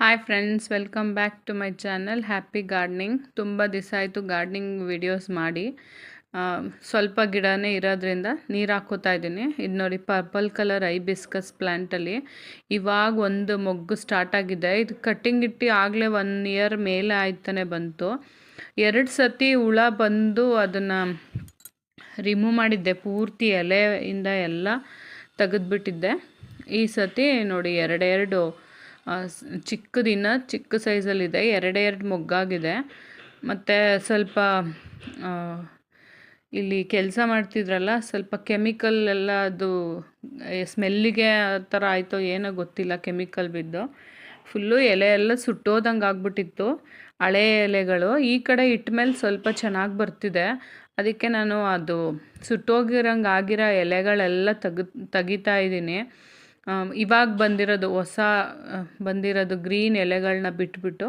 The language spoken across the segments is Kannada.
Hi friends welcome back to my channel happy gardening ತುಂಬ ದಿವಸ ಆಯಿತು ಗಾರ್ಡ್ನಿಂಗ್ ವಿಡಿಯೋಸ್ ಮಾಡಿ. ಸ್ವಲ್ಪ ಗಿಡನೇ ಇರೋದ್ರಿಂದ ನೀರು ಹಾಕೋತಾ ಇದ್ದೀನಿ. ಇದು ನೋಡಿ ಪರ್ಪಲ್ ಕಲರ್ ಐ ಬಿಸ್ಕಸ್ ಪ್ಲ್ಯಾಂಟಲ್ಲಿ ಇವಾಗ ಒಂದು ಮೊಗ್ಗು ಸ್ಟಾರ್ಟ್ ಆಗಿದೆ. ಇದು ಕಟ್ಟಿಂಗ್ ಇಟ್ಟು ಆಗಲೇ ಒನ್ ಇಯರ್ ಮೇಲೆ ಆಯ್ತಾನೆ ಬಂತು. ಎರಡು ಸತಿ ಹುಳ ಬಂದು ಅದನ್ನು ರಿಮೂವ್ ಮಾಡಿದ್ದೆ. ಪೂರ್ತಿ ಎಲೆಯಿಂದ ಎಲ್ಲ ತೆಗೆದುಬಿಟ್ಟಿದ್ದೆ. ಈ ಸತಿ ನೋಡಿ ಎರಡೆರಡು ಚಿಕ್ಕದಿನ್ನ ಚಿಕ್ಕ ಸೈಜಲ್ಲಿದೆ ಎರಡೆರಡು ಮೊಗ್ಗಾಗಿದೆ. ಮತ್ತು ಸ್ವಲ್ಪ ಇಲ್ಲಿ ಕೆಲಸ ಮಾಡ್ತಿದ್ರಲ್ಲ, ಸ್ವಲ್ಪ ಕೆಮಿಕಲ್ ಎಲ್ಲ ಅದು ಸ್ಮೆಲ್ಲಿಗೆ ಆ ಥರ ಆಯಿತೋ ಏನೋ ಗೊತ್ತಿಲ್ಲ ಕೆಮಿಕಲ್ ಬಿದ್ದು. ಫುಲ್ಲು ಎಲೆ ಎಲ್ಲ ಸುಟ್ಟೋದಂಗೆ ಆಗ್ಬಿಟ್ಟಿತ್ತು, ಹಳೆ ಎಲೆಗಳು. ಈ ಕಡೆ ಇಟ್ಟ ಮೇಲೆ ಸ್ವಲ್ಪ ಚೆನ್ನಾಗಿ ಬರ್ತಿದೆ. ಅದಕ್ಕೆ ನಾನು ಅದು ಸುಟ್ಟೋಗಿರಂಗೆ ಆಗಿರೋ ಎಲೆಗಳೆಲ್ಲ ತೆಗೆ, ತೆಗಿತಾ ಇದ್ದೀನಿ. ಇವಾಗ ಬಂದಿರೋದು ಹೊಸ ಬಂದಿರೋದು ಗ್ರೀನ್ ಎಲೆಗಳನ್ನ ಬಿಟ್ಬಿಟ್ಟು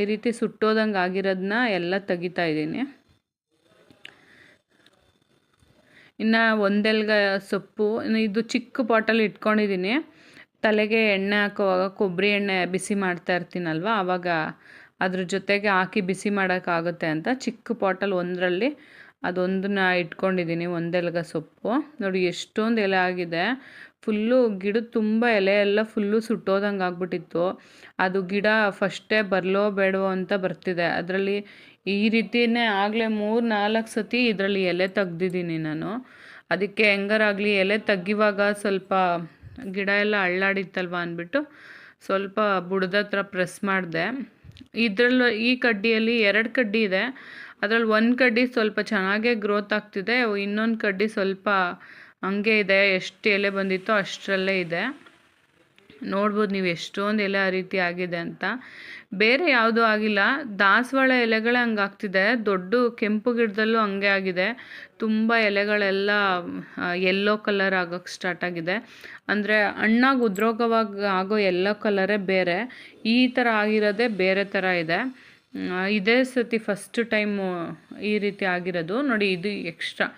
ಈ ರೀತಿ ಸುಟ್ಟೋದಂಗೆ ಆಗಿರೋದನ್ನ ಎಲ್ಲ ತೆಗಿತಾ ಇದ್ದೀನಿ. ಇನ್ನು ಒಂದೆಲ್ಗ ಸೊಪ್ಪು ಇದು ಚಿಕ್ಕ ಬಾಟಲ್ ಇಟ್ಕೊಂಡಿದ್ದೀನಿ. ತಲೆಗೆ ಎಣ್ಣೆ ಹಾಕೋವಾಗ ಕೊಬ್ಬರಿ ಎಣ್ಣೆ ಬಿಸಿ ಮಾಡ್ತಾ ಇರ್ತೀನಲ್ವ ಆವಾಗ ಅದ್ರ ಜೊತೆಗೆ ಹಾಕಿ ಬಿಸಿ ಮಾಡೋಕ್ಕಾಗುತ್ತೆ ಅಂತ ಚಿಕ್ಕ ಬಾಟಲ್ ಒಂದರಲ್ಲಿ ಅದೊಂದನ್ನ ಇಟ್ಕೊಂಡಿದ್ದೀನಿ, ಒಂದೆಲ್ಗ ಸೊಪ್ಪು. ನೋಡಿ, ಎಷ್ಟೊಂದು ಎಲೆ ಆಗಿದೆ. ಫುಲ್ಲು ಗಿಡದ ತುಂಬ ಎಲೆ ಎಲ್ಲ ಫುಲ್ಲು ಸುಟ್ಟೋದಂಗೆ ಆಗ್ಬಿಟ್ಟಿತ್ತು. ಅದು ಗಿಡ ಫಸ್ಟೇ ಬರಲೋ ಬೇಡವೋ ಅಂತ ಬರ್ತಿದೆ. ಅದರಲ್ಲಿ ಈ ರೀತಿಯೇ ಆಗಲೇ ಮೂರು ನಾಲ್ಕು ಸತಿ ಇದರಲ್ಲಿ ಎಲೆ ತೆಗ್ದಿದ್ದೀನಿ ನಾನು. ಅದಕ್ಕೆ ಹೆಂಗಾರಾಗಲಿ ಎಲೆ ತೆಗಿವಾಗ ಸ್ವಲ್ಪ ಗಿಡ ಎಲ್ಲ ಅಳ್ಳಾಡಿತ್ತಲ್ವ ಅಂದ್ಬಿಟ್ಟು ಸ್ವಲ್ಪ ಬುಡದ ಹತ್ರ ಪ್ರೆಸ್ ಮಾಡಿದೆ. ಇದರಲ್ಲಿ ಈ ಕಡ್ಡಿಯಲ್ಲಿ ಎರಡು ಕಡ್ಡಿ ಇದೆ. ಅದರಲ್ಲಿ ಒಂದು ಕಡ್ಡಿ ಸ್ವಲ್ಪ ಚೆನ್ನಾಗೇ ಗ್ರೋತ್ ಆಗ್ತಿದೆ. ಇನ್ನೊಂದು ಕಡ್ಡಿ ಸ್ವಲ್ಪ ಹಂಗೆ ಇದೆ, ಎಷ್ಟು ಎಲೆ ಬಂದಿತ್ತೋ ಅಷ್ಟರಲ್ಲೇ ಇದೆ. ನೋಡ್ಬೋದು ನೀವು ಎಷ್ಟೊಂದು ಎಲೆ ಆ ರೀತಿ ಆಗಿದೆ ಅಂತ. ಬೇರೆ ಯಾವುದೂ ಆಗಿಲ್ಲ. ದಾಸವಾಳ ಎಲೆಗಳೇ ಹಂಗೆ ಆಗ್ತಿದೆ. ದೊಡ್ಡ ಕೆಂಪು ಗಿಡದಲ್ಲೂ ಹಂಗೆ ಆಗಿದೆ. ತುಂಬ ಎಲೆಗಳೆಲ್ಲ ಯೆಲ್ಲೋ ಕಲರ್ ಆಗೋಕ್ಕೆ ಸ್ಟಾರ್ಟ್ ಆಗಿದೆ. ಅಂದರೆ ಹಣ್ಣಾಗಿ ಉದ್ರೋಗವಾಗಿ ಆಗೋ ಎಲ್ಲೋ ಕಲರೇ ಬೇರೆ. ಈ ಥರ ಆಗಿರೋದೇ ಬೇರೆ ಥರ ಇದೆ. ಇದೇ ಸತಿ ಫಸ್ಟ್ ಟೈಮು ಈ ರೀತಿ ಆಗಿರೋದು. ನೋಡಿ ಇದು ಎಕ್ಸ್ಟ್ರಾ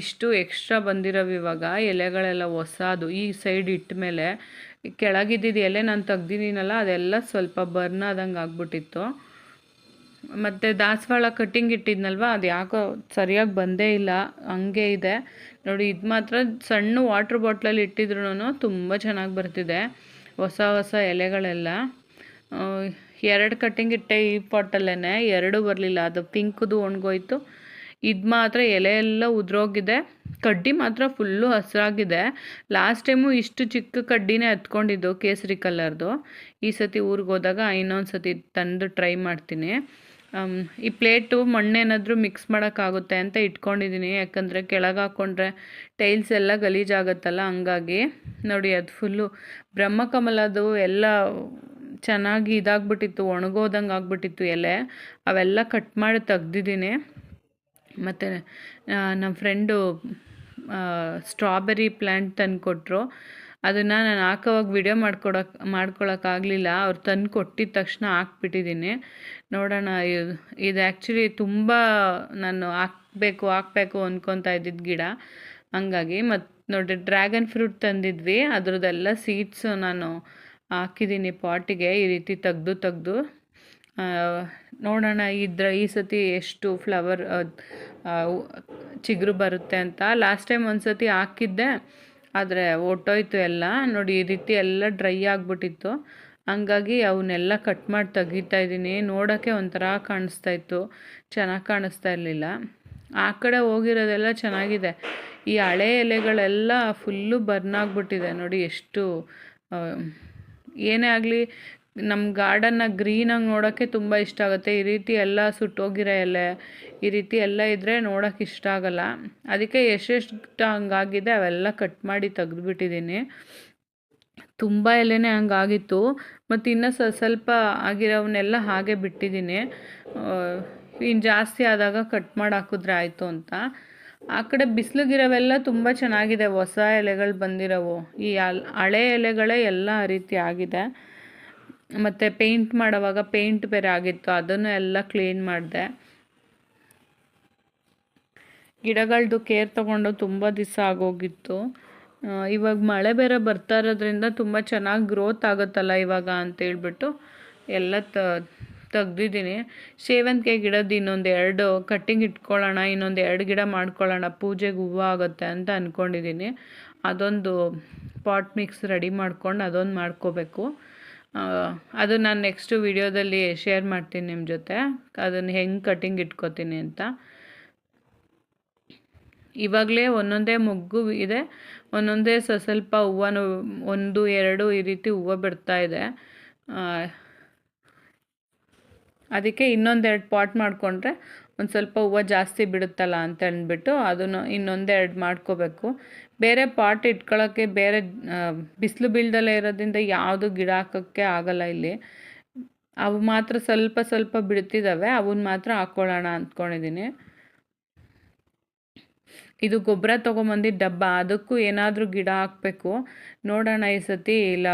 ಇಷ್ಟು ಎಕ್ಸ್ಟ್ರಾ ಬಂದಿರೋವು ಇವಾಗ. ಎಲೆಗಳೆಲ್ಲ ಹೊಸದು. ಈ ಸೈಡ್ ಇಟ್ಟ ಮೇಲೆ ಕೆಳಗಿದ್ದಿದ್ದು ಎಲೆ ನಾನು ತೆಗ್ದಿದ್ದೀನಲ್ಲ ಅದೆಲ್ಲ ಸ್ವಲ್ಪ ಬರ್ನ್ ಆದಂಗೆ ಆಗ್ಬಿಟ್ಟಿತ್ತು. ಮತ್ತು ದಾಸವಾಳ ಕಟ್ಟಿಂಗ್ ಇಟ್ಟಿದ್ನಲ್ವ, ಅದು ಯಾಕೋ ಸರಿಯಾಗಿ ಬಂದೇ ಇಲ್ಲ. ಹಂಗೆ ಇದೆ. ನೋಡಿ, ಇದು ಮಾತ್ರ ಸಣ್ಣ ವಾಟ್ರ್ ಬಾಟ್ಲಲ್ಲಿ ಇಟ್ಟಿದ್ರು ತುಂಬ ಚೆನ್ನಾಗಿ ಬರ್ತಿದೆ. ಹೊಸ ಹೊಸ ಎಲೆಗಳೆಲ್ಲ. ಎರಡು ಕಟ್ಟಿಂಗ್ ಇಟ್ಟೆ ಈ ಪಾಟಲ್ಲೇ ಎರಡು ಬರಲಿಲ್ಲ. ಅದು ಪಿಂಕ್ದು ಒಣಗೋಯ್ತು. ಇದು ಮಾತ್ರ ಎಲೆ ಎಲ್ಲ ಉದುರೋಗಿದೆ. ಕಡ್ಡಿ ಮಾತ್ರ ಫುಲ್ಲು ಹಸಿರಾಗಿದೆ. ಲಾಸ್ಟ್ ಟೈಮು ಇಷ್ಟು ಚಿಕ್ಕ ಕಡ್ಡಿನೇ ಹತ್ಕೊಂಡಿದ್ದು ಕೇಸರಿ ಕಲರ್ದು. ಈ ಸತಿ ಊರಿಗೆ ಹೋದಾಗ ಇನ್ನೊಂದು ಸತಿ ತಂದು ಟ್ರೈ ಮಾಡ್ತೀನಿ. ಈ ಪ್ಲೇಟು ಮಣ್ಣೇನಾದರೂ ಮಿಕ್ಸ್ ಮಾಡೋಕ್ಕಾಗುತ್ತೆ ಅಂತ ಇಟ್ಕೊಂಡಿದ್ದೀನಿ ಯಾಕಂದರೆ ಕೆಳಗೆ ಹಾಕ್ಕೊಂಡ್ರೆ ಟೈಲ್ಸ್ ಎಲ್ಲ ಗಲೀಜಾಗತ್ತಲ್ಲ, ಹಂಗಾಗಿ. ನೋಡಿ, ಅದು ಫುಲ್ಲು ಬ್ರಹ್ಮಕಮಲದು ಎಲ್ಲ ಚೆನ್ನಾಗಿ ಇದಾಗ್ಬಿಟ್ಟಿತ್ತು ಒಣಗೋದಂಗೆ ಆಗ್ಬಿಟ್ಟಿತ್ತು ಎಲೆ. ಅವೆಲ್ಲ ಕಟ್ ಮಾಡಿ ತೆಗ್ದಿದ್ದೀನಿ. ಮತ್ತು ನಮ್ಮ ಫ್ರೆಂಡು ಸ್ಟ್ರಾಬೆರಿ ಪ್ಲ್ಯಾಂಟ್ ತಂದು ಕೊಟ್ಟರು ಅದನ್ನು ನಾನು ಹಾಕೋವಾಗ ವಿಡಿಯೋ ಮಾಡ್ಕೊಡೋಕೆ, ಮಾಡ್ಕೊಳಕ್ಕಾಗಲಿಲ್ಲ. ಅವ್ರು ತಂದು ಕೊಟ್ಟಿದ ತಕ್ಷಣ ಹಾಕ್ಬಿಟ್ಟಿದ್ದೀನಿ ನೋಡೋಣ, ಇದು ಆ್ಯಕ್ಚುಲಿ ತುಂಬ ನಾನು ಹಾಕಬೇಕು ಹಾಕಬೇಕು ಅಂದ್ಕೊತಾ ಇದ್ದಿದ್ದು ಗಿಡ. ಹಂಗಾಗಿ ಮತ್ತು ನೋಡಿ ಡ್ರ್ಯಾಗನ್ ಫ್ರೂಟ್ ತಂದಿದ್ವಿ. ಅದ್ರದ್ದೆಲ್ಲ ಸೀಡ್ಸು ನಾನು ಹಾಕಿದ್ದೀನಿ ಪಾಟಿಗೆ ಈ ರೀತಿ ತೆಗ್ದು ತೆಗ್ದು. ನೋಡೋಣ ಇದ್ರ ಈ ಸತಿ ಎಷ್ಟು ಫ್ಲವರ್ ಚಿಗುರು ಬರುತ್ತೆ ಅಂತ. ಲಾಸ್ಟ್ ಟೈಮ್ ಒಂದು ಸತಿ ಹಾಕಿದ್ದೆ, ಆದರೆ ಒಟ್ಟೋಯ್ತು ಎಲ್ಲ. ನೋಡಿ, ಈ ರೀತಿ ಎಲ್ಲ ಡ್ರೈ ಆಗಿಬಿಟ್ಟಿತ್ತು. ಹಂಗಾಗಿ ಅವನ್ನೆಲ್ಲ ಕಟ್ ಮಾಡಿ ತೆಗಿತಾ ಇದ್ದೀನಿ. ನೋಡೋಕ್ಕೆ ಒಂಥರ ಕಾಣಿಸ್ತಾ ಇತ್ತು. ಚೆನ್ನಾಗಿ ಕಾಣಿಸ್ತಾ ಇರಲಿಲ್ಲ. ಆ ಕಡೆ ಹೋಗಿರೋದೆಲ್ಲ ಚೆನ್ನಾಗಿದೆ. ಈ ಹಳೆ ಎಲೆಗಳೆಲ್ಲ ಫುಲ್ಲು ಬರ್ನ್ ಆಗಿಬಿಟ್ಟಿದೆ. ನೋಡಿ, ಎಷ್ಟು ಏನೇ ಆಗಲಿ ನಮ್ಮ ಗಾರ್ಡನ್ನ ಗ್ರೀನಾಗಿ ನೋಡೋಕ್ಕೆ ತುಂಬ ಇಷ್ಟ ಆಗುತ್ತೆ. ಈ ರೀತಿ ಎಲ್ಲ ಸುಟ್ಟೋಗಿರೋ ಎಲೆ, ಈ ರೀತಿ ಎಲ್ಲ ಇದ್ದರೆ ನೋಡೋಕೆ ಇಷ್ಟ ಆಗಲ್ಲ. ಅದಕ್ಕೆ ಎಷ್ಟೆಷ್ಟು ಹಂಗಾಗಿದೆ ಅವೆಲ್ಲ ಕಟ್ ಮಾಡಿ ತೆಗೆದುಬಿಟ್ಟಿದ್ದೀನಿ ತುಂಬ ಎಲೆನೇ ಹಂಗಾಗಿತ್ತು ಮತ್ತು ಇನ್ನೂ ಸ, ಸ್ವಲ್ಪ ಆಗಿರೋವನ್ನೆಲ್ಲ ಹಾಗೆ ಬಿಟ್ಟಿದ್ದೀನಿ ಇನ್ನು ಜಾಸ್ತಿ ಆದಾಗ ಕಟ್ ಮಾಡಿ ಹಾಕಿದ್ರೆ ಆಯಿತು ಅಂತ. ಆ ಕಡೆ ಬಿಸಿಲಿಗಿರೋವೆಲ್ಲ ತುಂಬ ಚೆನ್ನಾಗಿದೆ. ಹೊಸ ಎಲೆಗಳು ಬಂದಿರೋವು. ಈ ಹಳೆ ಎಲೆಗಳೇ ಎಲ್ಲ ರೀತಿ ಆಗಿದೆ. ಮತ್ತು ಪೇಂಟ್ ಮಾಡೋವಾಗ ಪೇಂಟ್ ಬೇರೆ ಆಗಿತ್ತು, ಅದನ್ನು ಎಲ್ಲ ಕ್ಲೀನ್ ಮಾಡಿದೆ. ಗಿಡಗಳದ್ದು ಕೇರ್ ತಗೊಂಡು ತುಂಬ ದಿವಸ ಆಗೋಗಿತ್ತು. ಇವಾಗ ಮಳೆ ಬೇರೆ ಬರ್ತಾ ಇರೋದ್ರಿಂದ ತುಂಬ ಚೆನ್ನಾಗಿ ಗ್ರೋತ್ ಆಗುತ್ತಲ್ಲ ಇವಾಗ ಅಂತೇಳ್ಬಿಟ್ಟು ಎಲ್ಲ ತ, ತೆಗ್ದಿದ್ದೀನಿ. ಸೇವಂತಿಗೆ ಗಿಡದ ಇನ್ನೊಂದು ಎರಡು ಕಟ್ಟಿಂಗ್ ಇಟ್ಕೊಳ್ಳೋಣ, ಇನ್ನೊಂದು ಎರಡು ಗಿಡ ಮಾಡ್ಕೊಳ್ಳೋಣ ಪೂಜೆಗೆ ಹೂವು ಆಗುತ್ತೆ ಅಂತ ಅಂದ್ಕೊಂಡಿದ್ದೀನಿ ಅದೊಂದು ಪಾಟ್ ಮಿಕ್ಸ್ ರೆಡಿ ಮಾಡ್ಕೊಂಡು ಅದೊಂದು ಮಾಡ್ಕೋಬೇಕು. ಅದು ನಾನು ನೆಕ್ಸ್ಟು ವಿಡಿಯೋದಲ್ಲಿ ಶೇರ್ ಮಾಡ್ತೀನಿ ನಿಮ್ಮ ಜೊತೆ. ಅದನ್ನು ಹೆಂಗೆ ಕಟ್ಟಿಂಗ್ ಇಟ್ಕೋತೀನಿ ಅಂತ. ಇವಾಗಲೇ ಒಂದೊಂದೇ ಮೊಗ್ಗು ಇದೆ, ಒಂದೊಂದೇ ಸ ಸ್ವಲ್ಪ ಹೂವನು, ಒಂದು, ಎರಡು ಈ ರೀತಿ ಹೂವು ಬಿಡ್ತಾ ಇದೆ. ಅದಕ್ಕೆ ಇನ್ನೊಂದೆರಡು ಪಾಟ್ ಮಾಡಿಕೊಂಡ್ರೆ ಒಂದು ಸ್ವಲ್ಪ ಹೂವು ಜಾಸ್ತಿ ಬಿಡುತ್ತಲ್ಲ ಅಂತ ಅಂದ್ಬಿಟ್ಟು ಅದನ್ನು ಇನ್ನೊಂದೆರಡು ಮಾಡ್ಕೋಬೇಕು. ಬೇರೆ ಪಾಟ್ ಇಟ್ಕೊಳ್ಳೋಕ್ಕೆ ಬೇರೆ ಬಿಸಿಲು ಬೀಳ್ದಲ್ಲೇ ಇರೋದ್ರಿಂದ ಯಾವುದು ಗಿಡ ಹಾಕೋಕ್ಕೆ ಆಗಲ್ಲ ಇಲ್ಲಿ. ಅವು ಮಾತ್ರ ಸ್ವಲ್ಪ ಸ್ವಲ್ಪ ಬಿಡ್ತಿದ್ದಾವೆ ಅವನ್ನ ಮಾತ್ರ ಹಾಕ್ಕೊಳ್ಳೋಣ ಅಂದ್ಕೊಂಡಿದ್ದೀನಿ ಇದು ಗೊಬ್ಬರ ತೊಗೊಂಬಂದು ಡಬ್ಬ, ಅದಕ್ಕೂ ಏನಾದರೂ ಗಿಡ ಹಾಕಬೇಕು. ನೋಡೋಣ ಈ ಸತಿ, ಇಲ್ಲ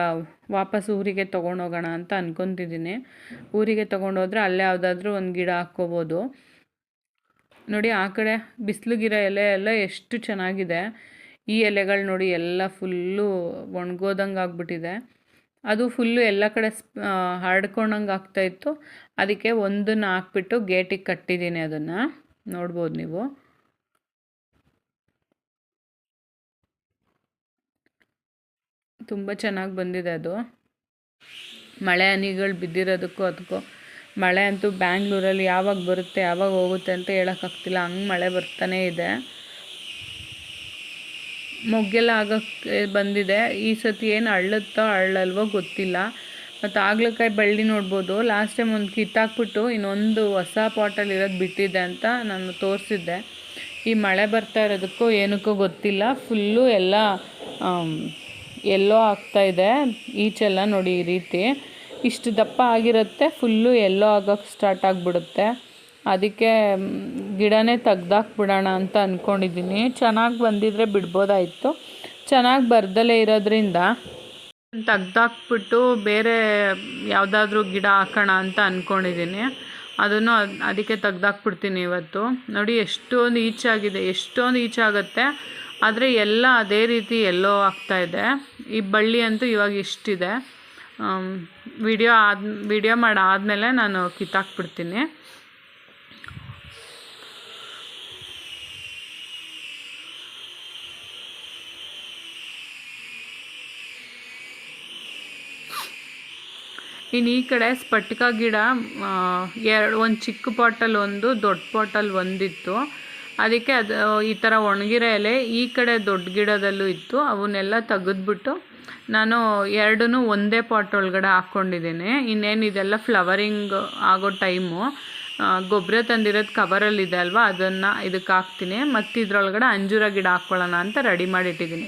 ವಾಪಸ್ ಊರಿಗೆ ತೊಗೊಂಡೋಗೋಣ ಅಂತ ಅಂದ್ಕೊತಿದ್ದೀನಿ ಊರಿಗೆ ತೊಗೊಂಡೋದ್ರೆ ಅಲ್ಲೇ ಯಾವುದಾದ್ರೂ ಒಂದು ಗಿಡ ಹಾಕ್ಕೋಬೋದು. ನೋಡಿ, ಆ ಕಡೆ ಬಿಸಿಲುಗಿರೋ ಎಲೆ ಎಲ್ಲ ಎಷ್ಟು ಚೆನ್ನಾಗಿದೆ. ಈ ಎಲೆಗಳು ನೋಡಿ ಎಲ್ಲ ಫುಲ್ಲು ಒಣಗೋದಂಗೆ ಆಗ್ಬಿಟ್ಟಿದೆ. ಅದು ಫುಲ್ಲು ಎಲ್ಲ ಕಡೆ ಹರಡ್ಕೊಂಡಂಗೆ ಆಗ್ತಾಯಿತ್ತು ಅದಕ್ಕೆ ಒಂದನ್ನು ಹಾಕ್ಬಿಟ್ಟು ಗೇಟಿಗೆ ಕಟ್ಟಿದ್ದೀನಿ ಅದನ್ನು. ನೋಡ್ಬೋದು ನೀವು. ತುಂಬ ಚೆನ್ನಾಗಿ ಬಂದಿದೆ ಅದು. ಮಳೆ ಹನಿಗಳು ಬಿದ್ದಿರೋದಕ್ಕೂ ಅದಕ್ಕೂ ಮಳೆ ಅಂತೂ ಬ್ಯಾಂಗ್ಳೂರಲ್ಲಿ ಯಾವಾಗ ಬರುತ್ತೆ, ಯಾವಾಗ ಹೋಗುತ್ತೆ ಅಂತ ಹೇಳೋಕ್ಕಾಗ್ತಿಲ್ಲ. ಹಂಗೆ ಮಳೆ ಬರ್ತಾನೇ ಇದೆ. ಮೊಗ್ಗೆಲ್ಲ ಆಗೋಕ್ಕೆ ಬಂದಿದೆ. ಈ ಸತಿ ಏನು ಅಳ್ಳುತ್ತೋ ಅಳ್ಳಲ್ವೋ ಗೊತ್ತಿಲ್ಲ. ಮತ್ತು ಆಗ್ಲಕಾಯಿ ಬಳ್ಳಿ ನೋಡ್ಬೋದು. ಲಾಸ್ಟ್ ಟೈಮ್ ಒಂದು ಕಿತ್ತಾಕ್ಬಿಟ್ಟು ಇನ್ನೊಂದು ಹೊಸ ಪಾಟಲ್ಲಿ ಇರೋದು ಬಿಟ್ಟಿದೆ ಅಂತ ನಾನು ತೋರಿಸಿದ್ದೆ. ಈ ಮಳೆ ಬರ್ತಾ ಇರೋದಕ್ಕೂ ಏನಕ್ಕೂ ಗೊತ್ತಿಲ್ಲ. ಫುಲ್ಲು ಎಲ್ಲ ಎಲ್ಲೋ ಆಗ್ತಾಯಿದೆ ಈಚೆಲ್ಲ ನೋಡಿ ಈ ರೀತಿ. ಇಷ್ಟು ದಪ್ಪ ಆಗಿರುತ್ತೆ ಫುಲ್ಲು ಎಲ್ಲೋ ಆಗೋಕ್ಕೆ ಸ್ಟಾರ್ಟ್ ಆಗಿಬಿಡುತ್ತೆ. ಅದಕ್ಕೆ ಗಿಡನೇ ತೆಗ್ದಾಕ್ಬಿಡೋಣ ಅಂತ ಅಂದ್ಕೊಂಡಿದ್ದೀನಿ ಚೆನ್ನಾಗಿ ಬಂದಿದ್ರೆ ಬಿಡ್ಬೋದಾಯಿತು. ಚೆನ್ನಾಗಿ ಬರ್ದಲೇ ಇರೋದ್ರಿಂದ ತೆಗ್ದಾಕ್ಬಿಟ್ಟು ಬೇರೆ ಯಾವುದಾದ್ರೂ ಗಿಡ ಹಾಕೋಣ ಅಂತ ಅಂದ್ಕೊಂಡಿದ್ದೀನಿ ಅದನ್ನು ಅದ್- ಅದಕ್ಕೆ ತೆಗ್ದಾಕ್ಬಿಡ್ತೀನಿ ಇವತ್ತು. ನೋಡಿ, ಎಷ್ಟೊಂದು ಈಚಾಗಿದೆ ಎಷ್ಟೊಂದು ಈಚಾಗುತ್ತೆ ಆದರೆ ಎಲ್ಲ ಅದೇ ರೀತಿ ಎಲ್ಲೋ ಆಗ್ತಾ ಇದೆ. ಈ ಬಳ್ಳಿ ಅಂತೂ ಇವಾಗ ಇಷ್ಟಿದೆ. ವಿಡಿಯೋ ಆದ, ವಿಡಿಯೋ ಮಾಡಾದಮೇಲೆ ನಾನು ಕಿತ್ತಾಕ್ಬಿಡ್ತೀನಿ. ಇನ್ನು ಈ ಕಡೆ ಸ್ಫಟಿಕ ಗಿಡ ಎರಡು, ಒಂದು ಚಿಕ್ಕ ಪಾಟಲ್ಲಿ ಒಂದು, ದೊಡ್ಡ ಪಾಟಲ್ಲಿ ಒಂದಿತ್ತು. ಅದಕ್ಕೆ ಅದು, ಈ ಥರ ಒಣಗಿರೋ ಎಲೆ ಈ ಕಡೆ ದೊಡ್ಡ ಗಿಡದಲ್ಲೂ ಇತ್ತು. ಅವನ್ನೆಲ್ಲ ತೆಗೆದ್ಬಿಟ್ಟು ನಾನು ಎರಡೂ ಒಂದೇ ಪಾಟ್ ಒಳಗಡೆ ಹಾಕ್ಕೊಂಡಿದ್ದೀನಿ. ಇನ್ನೇನು ಇದೆಲ್ಲ ಫ್ಲವರಿಂಗ್ ಆಗೋ ಟೈಮು ಗೊಬ್ಬರ ತಂದಿರೋದು ಕವರಲ್ಲಿದೆ ಅಲ್ವಾ, ಅದನ್ನು ಇದಕ್ಕೆ ಹಾಕ್ತೀನಿ. ಮತ್ತು ಇದರೊಳಗಡೆ ಅಂಜೂರ ಗಿಡ ಹಾಕ್ಕೊಳ್ಳೋಣ ಅಂತ ರೆಡಿ ಮಾಡಿಟ್ಟಿದ್ದೀನಿ.